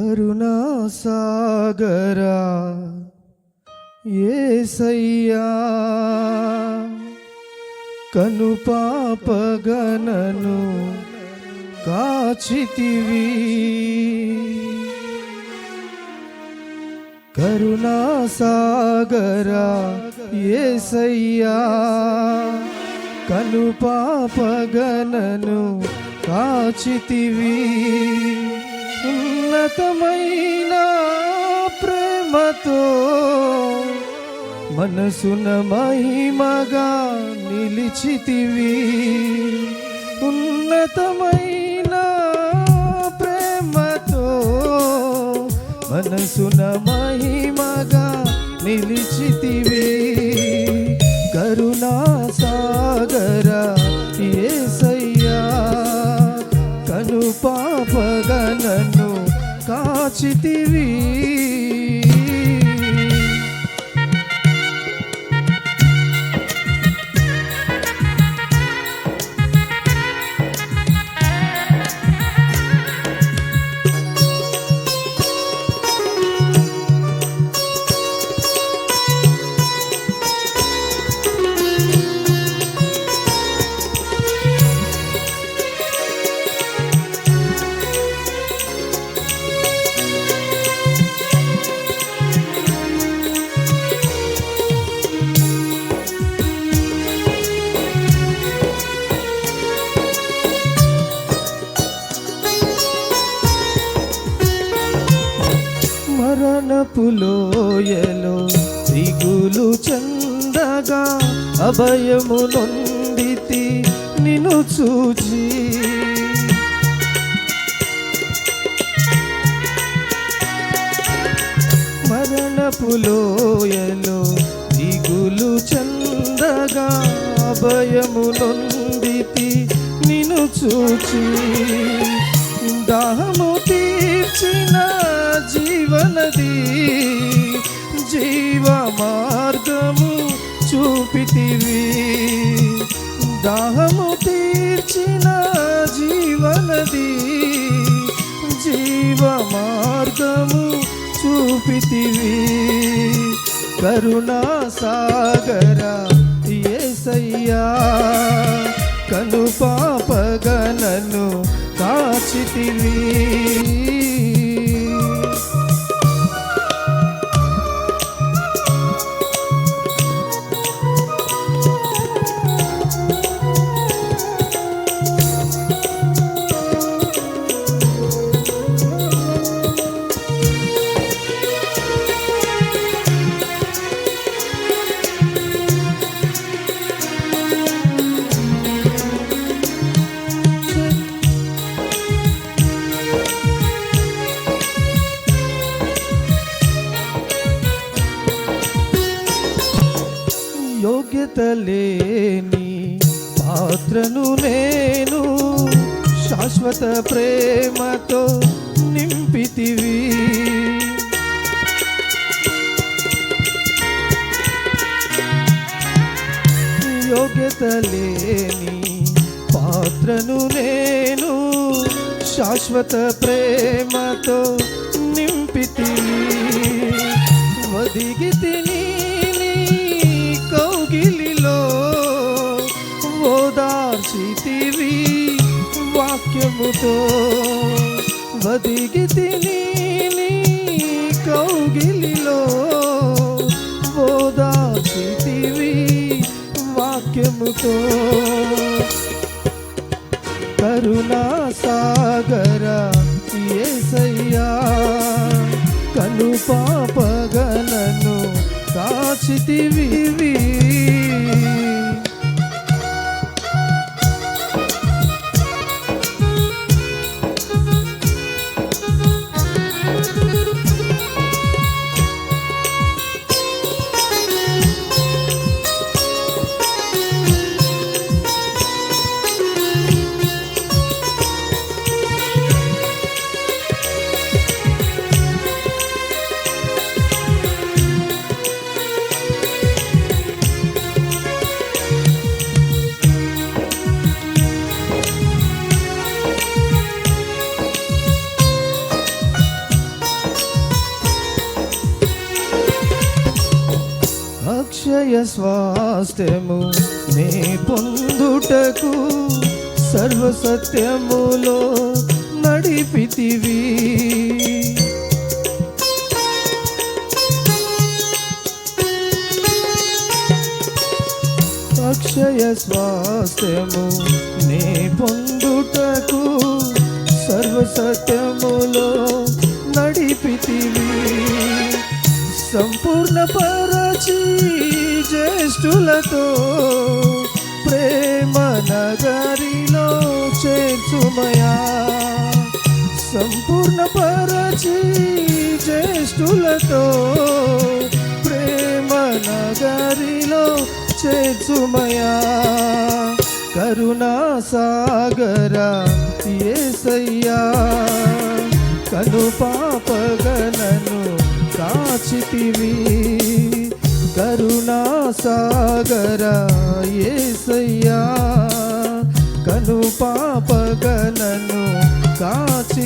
కరుణాసాగరా ఏసయ్యా కను పాపగనను కాచితివి. కరుణాసాగరా ఏసయ్యా కను పాపగనను కాచితివి. ఉన్నతమైన ప్రేమతో మనసున మహిమగా నిలిచితివి. ఉన్నతమైన ప్రేమతో మనసున మహిమగా నిలిచితివి. కరుణా సాగర ఏ కాచితివి మరణపులోయలో దిగులు చందగా అభయము నొందితి నిన్ను చూచి. మరణపులోయలో దిగులు చందగా అభయము నొందితి నిన్ను చూచి. దాహము తీర్చిన జీవనది జీవ మార్గము చూపితివి. దాహము తీర్చిన జీవనది జీవ మార్గము చూపితివి. కరుణా సాగర ఏసయ్యా కను పాపగనను కాచితివి. యోగ్యత లేని పాత్రను నేను శాశ్వత ప్రేమతో నింపితివి. యోగ్యత లేని పాత్రను నేను శాశ్వత ప్రేమతో నింపితివి. వదిగితిని వాక్యముతో బతికి తిని కౌగిలిలో ఓదార్చితివి వాక్యముతో కరుణా సాగర ఏసయ్యా కను పాపగలను కాచితివి అక్షయ స్వాస్థ్యము నే పొందుటకు సర్వసత్యములో నడిపితివి. అక్షయ స్వాస్థ్యము నే పొందుటకు సర్వసత్యములో నడిపితివి. సంపూర్ణ పర జ్యేష్ఠులతో ప్రేమ నగరిలో చేర్చుమయా. సంపూర్ణ పరచి జ్యేష్ఠులతో ప్రేమ నగరిలో చేర్చుమయా. కరుణా సాగర ఏసయ్యా కను పాపగనను కాచితివి. కరుణా సాగర ఏసయ్యా కను పాపగనను కాచి